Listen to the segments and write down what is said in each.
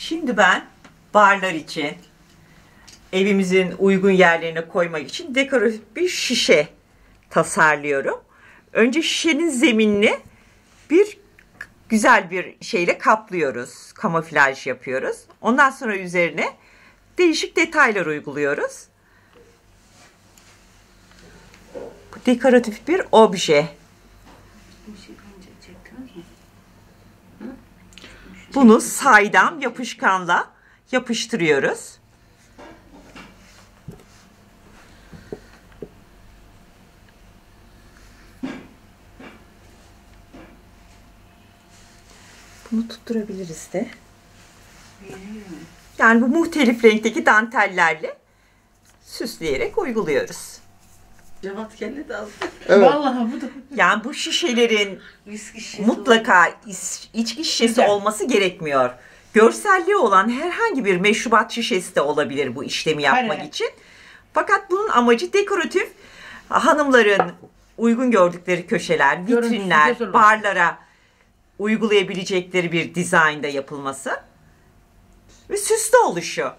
Şimdi ben barlar için evimizin uygun yerlerine koymak için dekoratif bir şişe tasarlıyorum. Önce şişenin zeminini bir güzel bir şeyle kaplıyoruz. Kamuflaj yapıyoruz. Ondan sonra üzerine değişik detaylar uyguluyoruz. Bu dekoratif bir obje. Bunu saydam yapışkanla yapıştırıyoruz. Bunu tutturabiliriz de. Yani bu muhtelif renkteki dantellerle süsleyerek uyguluyoruz. Cevat kendi de aldı. Evet. Vallahi bu da Yani bu şişelerin viski şişesi. mutlaka is- içki şişesi Güzel. olması gerekmiyor. Görselliği olan herhangi bir meşrubat şişesi de olabilir bu işlemi yapmak Aynen. için. Fakat bunun amacı dekoratif hanımların uygun gördükleri köşeler, Görüntüsü vitrinler, barlara uygulayabilecekleri bir dizaynda yapılması ve süslü oluşu.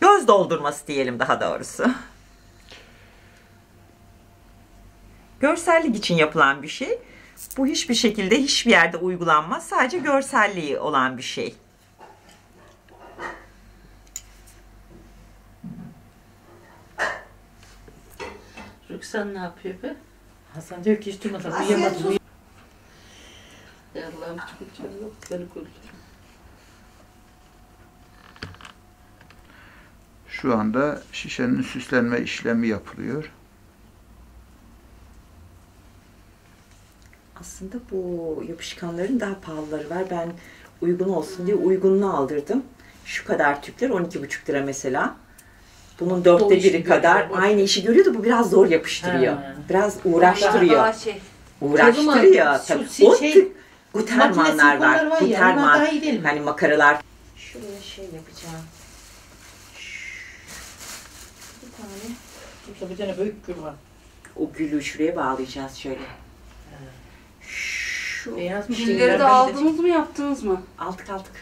Göz doldurması diyelim daha doğrusu. Görsellik için yapılan bir şey. Bu hiçbir şekilde hiçbir yerde uygulanmaz. Sadece görselliği olan bir şey. Rüksan ne yapıyor be? Hasan diyor ki hiç durmadan uyuyamadım. Ya Allah'ım çok yok. Beni korusun. Şu anda şişenin süslenme işlemi yapılıyor. Aslında bu yapışkanların daha pahalıları var. Ben uygun olsun diye uygununu aldırdım. Şu kadar tüpler 12,5 lira mesela. Bunun dörtte biri kadar görüyor, aynı işi görüyor da bu biraz zor yapıştırıyor. Ha. Biraz uğraştırıyor. Daha şey. Uğraştırıyor. Tabii. şey- O şey- tip gutermanlar var. Var Guterman. mi? Hani makaralar. Şuraya şey yapacağım. Bir tane. Burada bir tane büyük gül var. O gülü şuraya bağlayacağız şöyle. Şu Beyaz Şeyler de aldınız mı yaptınız mı? aldık aldık.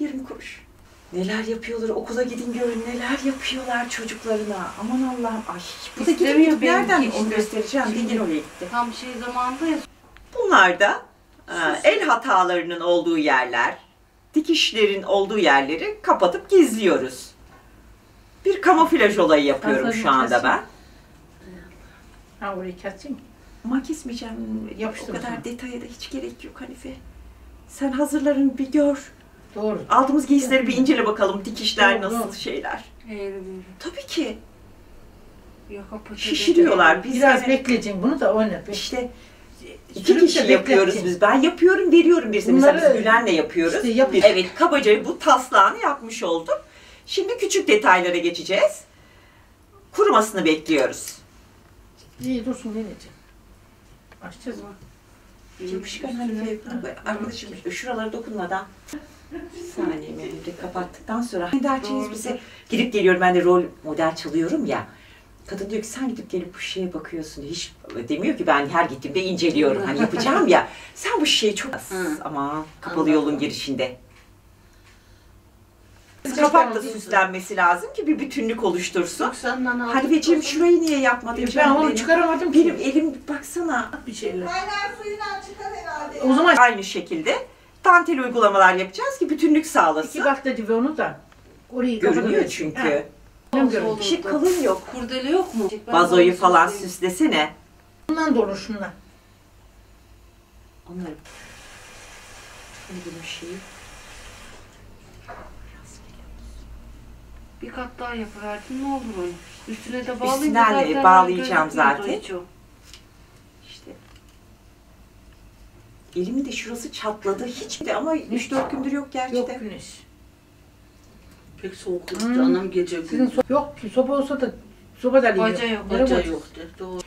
20 kuruş. Neler yapıyorlar okula gidin görün neler yapıyorlar çocuklarına. Aman Allah'ım ay. Bu da gidip gidip nereden benimki onu işte. göstereceğim diye gene oraya gitti. Tam şey zamanında ya. Bunlar da e, el hatalarının olduğu yerler, dikişlerin olduğu yerleri kapatıp gizliyoruz. Bir kamuflaj olayı yapıyorum şu anda ben. Ha orayı keseyim. Ama kesmeyeceğim. O Yapıştıracağım. kadar detaya da hiç gerek yok Hanife. Sen hazırlarını bir gör. Doğru. Aldığımız giysileri bir incele bakalım. Dikişler Doğru, nasıl doğru. şeyler. Eğrim. Tabii ki. Paça Şişiriyorlar. Biz Biraz hani bekleyeceksin bunu da oynat. işte iki kişi yapıyoruz bekleteceksin. biz. Ben yapıyorum, veriyorum birisine. Mesela Bunları biz Gülen'le yapıyoruz. işte yap- evet, kabaca bu taslağını yapmış olduk. Şimdi küçük detaylara geçeceğiz. Kurumasını bekliyoruz. İyi dursun ne diyeceğim. Açacağız mı? Yapışkan Hanife, arkadaşım şuralara dokunmadan bir saniye Mehmet'i kapattıktan sonra derçeniz bize gidip geliyorum ben de rol model çalıyorum ya. Kadın diyor ki sen gidip gelip bu şeye bakıyorsun. Hiç demiyor ki ben her gittiğimde inceliyorum. Hani yapacağım ya. Sen bu şeye çok ama kapalı yolun girişinde. Kapak da süslenmesi lazım ki bir bütünlük oluştursun. Hanifeciğim şurayı niye yapmadın? Ben canım onu benim? çıkaramadım Benim elim baksana Bir şeyler. Kaynar suyundan çıkar herhalde. O zaman aynı şekilde dantel uygulamalar yapacağız ki bütünlük iki sağlasın. kat dedi ve onu da. Orayı Görünüyor çünkü. Ha. Bir şey kalın yok. Kurdele yok mu? Ben Vazoyu falan süslesene. Bundan da olur şundan. Onları. Hani bir şey. Bir kat daha yapıverdin ne olur onu. Üstüne de bağlayınca Üstünden de zaten bağlayacağım zaten. İşte. Elimin de şurası çatladı. Hiç de ama 3-4 gündür yok gerçi Yok de. güneş. Pek soğuk Hmm. anam gece Sizin so- yok ki soba olsa da soba da değil. Baca yok, baca koyacağız? yok. de, Doğru.